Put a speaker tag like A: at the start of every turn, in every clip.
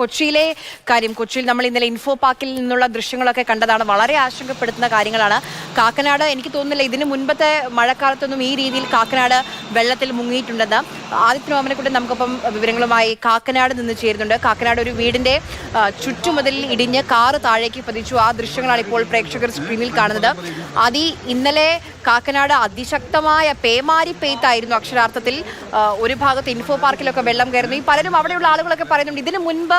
A: കൊച്ചിയിലെ കാര്യം. കൊച്ചിയിൽ നമ്മൾ ഇന്നലെ ഇൻഫോ പാർക്കിൽ നിന്നുള്ള ദൃശ്യങ്ങളൊക്കെ കണ്ടതാണ്. വളരെ ആശങ്കപ്പെടുത്തുന്ന കാര്യങ്ങളാണ്. കാക്കനാട് എനിക്ക് തോന്നുന്നില്ല ഇതിന് മുൻപത്തെ മഴക്കാലത്തൊന്നും ഈ രീതിയിൽ കാക്കനാട് വെള്ളത്തിൽ മുങ്ങിയിട്ടുണ്ടെന്ന്. ആദിത്യ കൂടെ നമുക്കിപ്പം വിവരങ്ങളുമായി കാക്കനാട് നിന്ന് ചേരുന്നുണ്ട്. കാക്കനാട് ഒരു വീടിന്റെ ചുറ്റുമതിൽ ഇടിഞ്ഞ് കാറ് താഴേക്ക് പതിച്ചു. ആ ദൃശ്യങ്ങളാണ് ഇപ്പോൾ പ്രേക്ഷകർ സ്ക്രീനിൽ കാണുന്നത്. അതി ഇന്നലെ കാക്കനാട് അതിശക്തമായ പേമാരി പെയ്ത്തായിരുന്നു അക്ഷരാർത്ഥത്തിൽ. ഒരു ഭാഗത്ത് ഇൻഫോ പാർക്കിലൊക്കെ വെള്ളം കയറുന്നു. ഈ പലരും അവിടെയുള്ള ആളുകളൊക്കെ പറയുന്നുണ്ട് ഇതിനു മുൻപ്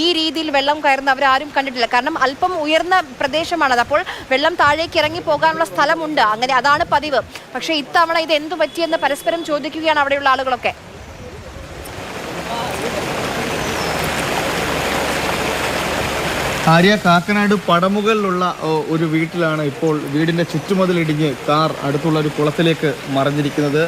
A: ഈ രീതിയിൽ വെള്ളം കയറുന്ന അവരാരും കണ്ടിട്ടില്ല. കാരണം അല്പം ഉയർന്ന പ്രദേശമാണത്. അപ്പോൾ വെള്ളം താഴേക്ക് ഇറങ്ങി പോകാനുള്ള സ്ഥലമുണ്ട്. അങ്ങനെ അതാണ് പതിവ്. പക്ഷേ ഇത്തവണ ഇത് എന്തു പറ്റിയെന്ന് പരസ്പരം ചോദിക്കുകയാണ് അവിടെയുള്ള ആളുകളൊക്കെ.
B: ആര്യ കാക്കനാട് പടമുകളിലുള്ള ഒരു വീട്ടിലാണ് ഇപ്പോൾ വീടിന്റെ ചുറ്റുമതിലിടിഞ്ഞ് കാർ അടുത്തുള്ള ഒരു കുളത്തിലേക്ക് മറിഞ്ഞിരിക്കുന്നത്.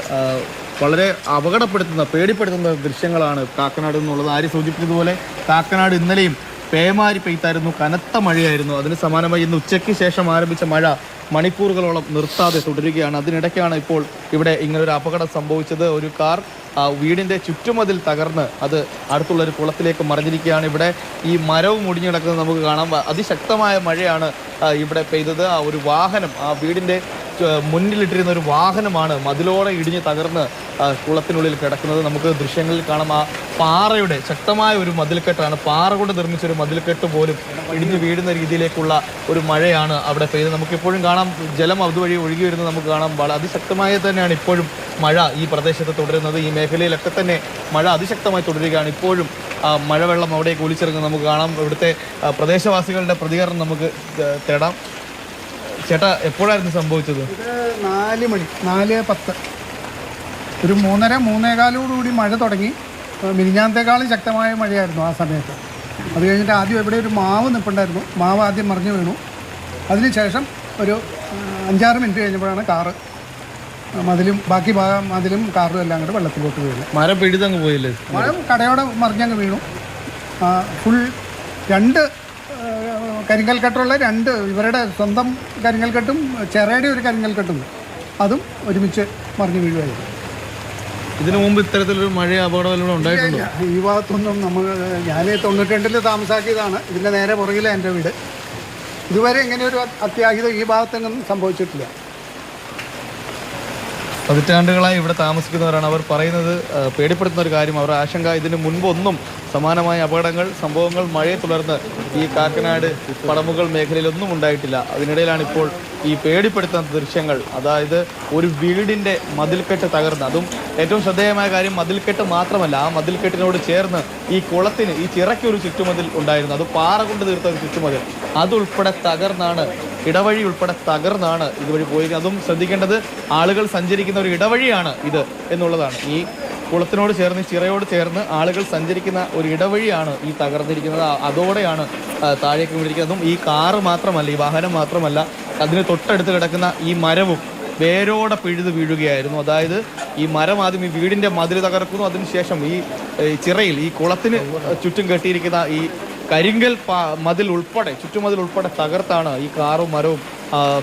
B: വളരെ അപകടപ്പെടുത്തുന്ന പേടിപ്പെടുത്തുന്ന ദൃശ്യങ്ങളാണ് കാക്കനാട് എന്നുള്ളത്. ആര് സൂചിപ്പിച്ചതുപോലെ കാക്കനാട് ഇന്നലെയും പേമാരി പെയ്ത്തായിരുന്നു കനത്ത മഴയായിരുന്നു. അതിന് സമാനമായി ഇന്ന് ഉച്ചയ്ക്ക് ശേഷം ആരംഭിച്ച മഴ മണിക്കൂറുകളോളം നിർത്താതെ തുടരുകയാണ്. അതിനിടയ്ക്കാണ് ഇപ്പോൾ ഇവിടെ ഇങ്ങനൊരു അപകടം സംഭവിച്ചത്. ഒരു കാർ ആ, വീടിന്റെ ചുറ്റുമതിൽ തകർന്ന് അത് അടുത്തുള്ളൊരു കുളത്തിലേക്ക് മറിഞ്ഞിരിക്കുകയാണ്. ഇവിടെ ഈ മരവും ഒടിഞ്ഞു കിടക്കുന്നത് നമുക്ക് കാണാം. അതിശക്തമായ മഴയാണ് ഇവിടെ പെയ്തത്. ആ ഒരു വാഹനം ആ വീടിന്റെ മുന്നിലിട്ടിരുന്ന ഒരു വാഹനമാണ് മതിലോടെ ഇടിഞ്ഞ് തകർന്ന് കുളത്തിനുള്ളിൽ കിടക്കുന്നത്. നമുക്ക് ദൃശ്യങ്ങളിൽ കാണാം. ആ പാറയുടെ ശക്തമായ ഒരു മതിൽക്കെട്ടാണ്. പാറ കൊണ്ട് നിർമ്മിച്ച ഒരു മതിൽക്കെട്ട് പോലും ഇടിഞ്ഞു വീഴുന്ന രീതിയിലേക്കുള്ള ഒരു മഴയാണ് അവിടെ പെയ്തത്. നമുക്കിപ്പോഴും കാണാം. ജലം അതുവഴി ഒഴുകി വരുന്നത് നമുക്ക് കാണാം. വളരെ അതിശക്തമായി തന്നെയാണ് ഇപ്പോഴും മഴ ഈ പ്രദേശത്ത് തുടരുന്നത്. ഈ മേഖലയിലൊക്കെ തന്നെ മഴ അതിശക്തമായി തുടരുകയാണ്. ഇപ്പോഴും മഴവെള്ളം അവിടെ ഒലിച്ചിറങ്ങുന്നത് നമുക്ക് കാണാം. ഇവിടുത്തെ പ്രദേശവാസികളുടെ പ്രതികരണം നമുക്ക് തേടാം. ചേട്ടാ എപ്പോഴായിരുന്നു സംഭവിച്ചത്?
C: നാല് മണി നാല് പത്ത്. ഒരു മൂന്നര മൂന്നേകാലോടുകൂടി മഴ തുടങ്ങി. മിനിഞ്ഞാന്തേക്കാളും ശക്തമായ മഴയായിരുന്നു ആ സമയത്ത്. അത് കഴിഞ്ഞിട്ട് ആദ്യം ഇവിടെ ഒരു മാവ് നിൽപ്പുണ്ടായിരുന്നു മാവ് ആദ്യം മറിഞ്ഞു വീണു. അതിനുശേഷം ഒരു അഞ്ചാറ് മിനിറ്റ് കഴിഞ്ഞപ്പോഴാണ് കാറ് മതിലും ബാക്കി ഭാഗം മതിലും കാറും എല്ലാം കൂടെ വെള്ളത്തിലോട്ട് വീണു
B: മരം പിഴുതങ്ങ് പോയില്ലേ?
C: മരം കടയോടെ മറിഞ്ഞങ്ങ് വീണു. ഫുൾ രണ്ട് കരിങ്കൽക്കെട്ടുള്ള രണ്ട് ഇവരുടെ സ്വന്തം കരിങ്കൽക്കെട്ടും ചെറയുടെ ഒരു കരിങ്കൽക്കെട്ടും അതും ഒരുമിച്ച് മറിഞ്ഞു വീഴുമായിരുന്നു.
B: ഇതിനു മുമ്പ് ഇത്തരത്തിലൊരു മഴ അപകടം വല്ലതും ഉണ്ടായിട്ടുണ്ടോ?
C: ഈ ഭാഗത്തൊന്നും നമ്മൾ ഞാൻ തൊണ്ണൂറ്റി താമസാക്കിയതാണ്. ഇതിന്റെ നേരെ പുറകിലെ എന്റെ വീട്. ഇതുവരെ ഇങ്ങനെ ഒരു അത്യാഹിതം ഈ ഭാഗത്തെങ്ങും സംഭവിച്ചിട്ടില്ല.
B: പതിറ്റാണ്ടുകളായി ഇവിടെ താമസിക്കുന്നവരാണ്. അവർ പറയുന്നത് പേടിപ്പെടുത്തുന്ന ഒരു കാര്യം അവർ ആശങ്ക ഇതിന് മുൻപൊന്നും സമാനമായ അപകടങ്ങൾ സംഭവങ്ങൾ മഴയെ തുടർന്ന് ഈ കാക്കനാട് പടമുകൾ മേഖലയിലൊന്നും ഉണ്ടായിട്ടില്ല. അതിനിടയിലാണ് ഇപ്പോൾ ഈ പേടിപ്പെടുത്തുന്ന ദൃശ്യങ്ങൾ. അതായത് ഒരു വീടിന്റെ മതിൽക്കെട്ട് തകർന്ന്. അതും ഏറ്റവും ശ്രദ്ധേയമായ കാര്യം മതിൽക്കെട്ട് മാത്രമല്ല ആ മതിൽക്കെട്ടിനോട് ചേർന്ന് ഈ കുളത്തിന് ഈ ചിറയ്ക്ക് ഒരു ചുറ്റുമതിൽ ഉണ്ടായിരുന്നു. അത് പാറ കൊണ്ട് തീർത്ത ഒരു ചുറ്റുമതിൽ. അതുൾപ്പെടെ തകർന്നാണ് ഇടവഴി ഉൾപ്പെടെ തകർന്നാണ് ഇതുവഴി പോയത്. അതും ശ്രദ്ധിക്കേണ്ടത് ആളുകൾ സഞ്ചരിക്കുന്ന ഒരു ഇടവഴിയാണ് ഇത് എന്നുള്ളതാണ്. ഈ കുളത്തിനോട് ചേർന്ന് ചിറയോട് ചേർന്ന് ആളുകൾ സഞ്ചരിക്കുന്ന ഒരു ഇടവഴിയാണ് ഈ തകർന്നിരിക്കുന്നത്. അതോടെയാണ് താഴേക്ക് വീണിരിക്കുന്നതും. ഈ കാറ് മാത്രമല്ല ഈ വാഹനം മാത്രമല്ല അതിന് തൊട്ടടുത്ത് കിടക്കുന്ന ഈ മരവും വേരോടെ പിഴുത് വീഴുകയായിരുന്നു. അതായത് ഈ മരം ആദ്യം ഈ വീടിന്റെ മതിൽ തകർക്കുന്നു. അതിനുശേഷം ഈ ചിറയിൽ ഈ കുളത്തിന് ചുറ്റും കെട്ടിയിരിക്കുന്ന ഈ കരിങ്കൽ മതിൽ ഉൾപ്പെടെ ചുറ്റുമതിൽ ഉൾപ്പെടെ തകർത്താണ് ഈ കാറും മരവും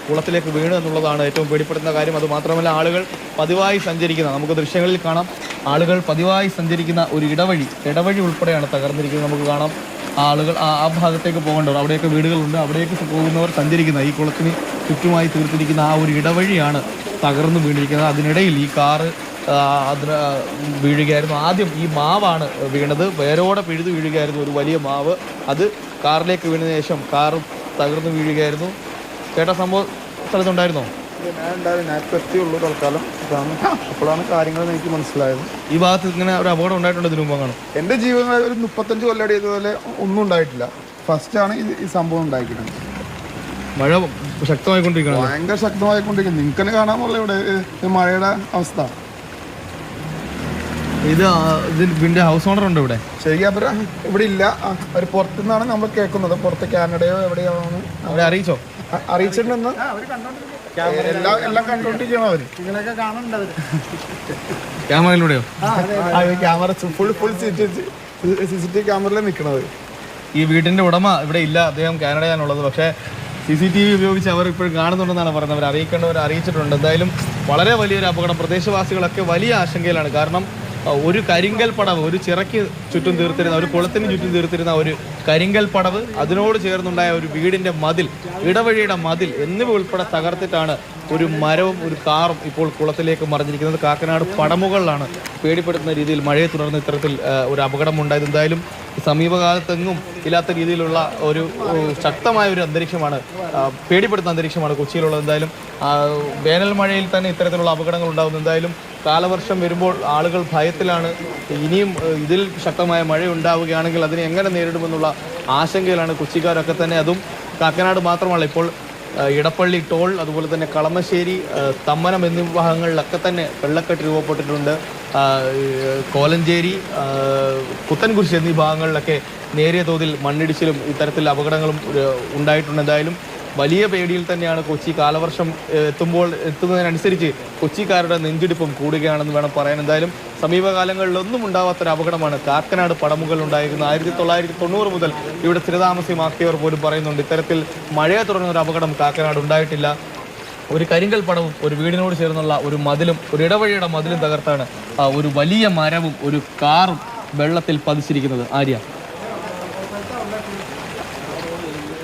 B: കുളത്തിലേക്ക് വീണു എന്നുള്ളതാണ് ഏറ്റവും പേടിപ്പെടുന്ന കാര്യം. അത് മാത്രമല്ല ആളുകൾ പതിവായി സഞ്ചരിക്കുന്ന നമുക്ക് ദൃശ്യങ്ങളിൽ കാണാം ആളുകൾ പതിവായി സഞ്ചരിക്കുന്ന ഒരു ഇടവഴി ഇടവഴി ഉൾപ്പെടെയാണ് തകർന്നിരിക്കുന്നത്. നമുക്ക് കാണാം ആളുകൾ ആ ഭാഗത്തേക്ക് പോകേണ്ടവർ അവിടെയൊക്കെ വീടുകളുണ്ട് അവിടേക്ക് പോകുന്നവർ സഞ്ചരിക്കുന്ന ഈ കുളത്തിന് ചുറ്റുമായി തീർത്തിരിക്കുന്ന ആ ഒരു ഇടവഴിയാണ് തകർന്നു വീണിരിക്കുന്നത്. അതിനിടയിൽ ഈ കാറ് അതിന് വീഴുകയായിരുന്നു. ആദ്യം ഈ മാവാണ് വീണത്. വേരോടെ പിഴുതു വീഴുകയായിരുന്നു ഒരു വലിയ മാവ്. അത് കാറിലേക്ക് വീണതിന് ശേഷം കാർ തകർന്നു വീഴുകയായിരുന്നു. ചേട്ടാ സംഭവം സ്ഥലത്തുണ്ടായിരുന്നോ?
D: അപ്പോഴാണ് കാര്യങ്ങൾ എനിക്ക് മനസ്സിലായത്.
B: ഈ ഭാഗത്ത് ഇങ്ങനെ ഒരു അപകടം ഉണ്ടായിട്ടുണ്ട് ഇതിനു മുമ്പ് കാണും
D: എന്റെ ജീവിതമായി ഒരു മുപ്പത്തഞ്ച് കൊല്ലടി ഇതുപോലെ ഒന്നും ഉണ്ടായിട്ടില്ല. ഫസ്റ്റാണ് ഇത് ഈ സംഭവം ഉണ്ടാക്കിയിട്ടുണ്ട്
B: മഴ ശക്തമായിക്കൊണ്ടിരിക്കുന്നത്
D: ഭയങ്കര ശക്തമായിക്കൊണ്ടിരിക്കുന്നത് നിങ്ങൾക്ക് തന്നെ കാണാമല്ലോ ഇവിടെ മഴയുടെ അവസ്ഥ.
B: ഇത് ഇതിന്റെ ഹൗസ് ഓണർ ഉണ്ട് ഇവിടെ?
D: ശരിയാ പറ ഇവിടെ ഇല്ല. ഒരു അവർ പുറത്തുനിന്നാണ് നമ്മൾ കേൾക്കുന്നത്. പുറത്ത് കാനഡയോ എവിടെയോ
B: അവരെ അറിയിച്ചോ?
D: അറിയിച്ചിട്ടുണ്ടെന്ന്. എല്ലാം അവർ
C: കാണുന്നുണ്ട്
B: ക്യാമറയിലൂടെയോ?
D: Camera full full C C T ക്യാമറയിലാണ് നിൽക്കുന്നത്
B: ഈ വീടിന്റെ ഉടമ ഇവിടെ ഇല്ല. അദ്ദേഹം കാനഡയിലാണുള്ളത് പക്ഷേ സി സി ടി വി ഉപയോഗിച്ച് അവർ ഇപ്പോഴും കാണുന്നുണ്ടെന്നാണ് പറയുന്നത്. അവർ അറിയിക്കേണ്ടവർ അറിയിച്ചിട്ടുണ്ട്. എന്തായാലും വളരെ വലിയൊരു അപകടം. പ്രദേശവാസികളൊക്കെ വലിയ ആശങ്കയിലാണ്. കാരണം ഒരു കരിങ്കൽ പടവ് ഒരു ചിറയ്ക്ക് ചുറ്റും തീർത്തിരുന്ന ഒരു കുളത്തിന് ചുറ്റും തീർത്തിരുന്ന ഒരു കരിങ്കൽ പടവ് അതിനോട് ചേർന്നുണ്ടായ ഒരു വീടിന്റെ മതിൽ ഇടവഴിയുടെ മതിൽ എന്നിവ ഉൾപ്പെടെ തകർത്തിട്ടാണ് ഒരു മരവും ഒരു കാറും ഇപ്പോൾ കുളത്തിലേക്ക് മറിഞ്ഞിരിക്കുന്നത്. കാക്കനാട് പടമുകളിലാണ് പേടിപ്പെടുത്തുന്ന രീതിയിൽ മഴയെ തുടർന്ന് ഇത്തരത്തിൽ ഒരു അപകടമുണ്ടായത്. എന്തായാലും സമീപകാലത്തെങ്ങും ഇല്ലാത്ത രീതിയിലുള്ള ഒരു ശക്തമായ ഒരു അന്തരീക്ഷമാണ് പേടിപ്പെടുത്തുന്ന അന്തരീക്ഷമാണ് കൊച്ചിയിലുള്ളത്. എന്തായാലും വേനൽ മഴയിൽ തന്നെ ഇത്തരത്തിലുള്ള അപകടങ്ങൾ ഉണ്ടാകുന്നു. എന്തായാലും കാലവർഷം വരുമ്പോൾ ആളുകൾ ഭയത്തിലാണ്. ഇനിയും ഇതിൽ ശക്തമായ മഴ ഉണ്ടാവുകയാണെങ്കിൽ അതിനെ എങ്ങനെ നേരിടുമെന്നുള്ള ആശങ്കയിലാണ് കൊച്ചിക്കാരൊക്കെ തന്നെ. അതും കാക്കനാട് മാത്രമല്ല ഇപ്പോൾ ഇടപ്പള്ളി ടോൾ അതുപോലെ തന്നെ കളമശ്ശേരി തമ്മനം എന്നീ വിഭാഗങ്ങളിലൊക്കെ തന്നെ വെള്ളക്കെട്ട് രൂപപ്പെട്ടിട്ടുണ്ട്. കോലഞ്ചേരി പുത്തൻകുരിശ് എന്നീ ഭാഗങ്ങളിലൊക്കെ നേരിയ തോതിൽ മണ്ണിടിച്ചിലും ഇത്തരത്തിൽ അപകടങ്ങളും ഉണ്ടായിട്ടുണ്ട്. എന്തായാലും വലിയ പേടിയിൽ തന്നെയാണ് കൊച്ചി കാലവർഷം എത്തുമ്പോൾ എത്തുന്നതിനനുസരിച്ച് കൊച്ചിക്കാരുടെ നെഞ്ചിടിപ്പും കൂടുകയാണെന്ന് വേണം പറയാൻ. എന്തായാലും സമീപകാലങ്ങളിലൊന്നും ഉണ്ടാവാത്തൊരു അപകടമാണ് കാക്കനാട് പടമുകൾ ഉണ്ടായിരുന്നത് ആയിരത്തി തൊള്ളായിരത്തി തൊണ്ണൂറ് മുതൽ ഇവിടെ സ്ഥിരതാമസമാക്കിയവർ പോലും പറയുന്നുണ്ട് ഇത്തരത്തിൽ മഴയെ തുടർന്ന ഒരു അപകടം കാക്കനാട് ഉണ്ടായിട്ടില്ല. ഒരു കരിങ്കൽ പടവും ഒരു വീടിനോട് ചേർന്നുള്ള ഒരു മതിലും ഒരു ഇടവഴിയുടെ മതിലും തകർത്താണ് ഒരു വലിയ മരവും ഒരു കാറും വെള്ളത്തിൽ പതിച്ചിരിക്കുന്നത്. ആര്യ?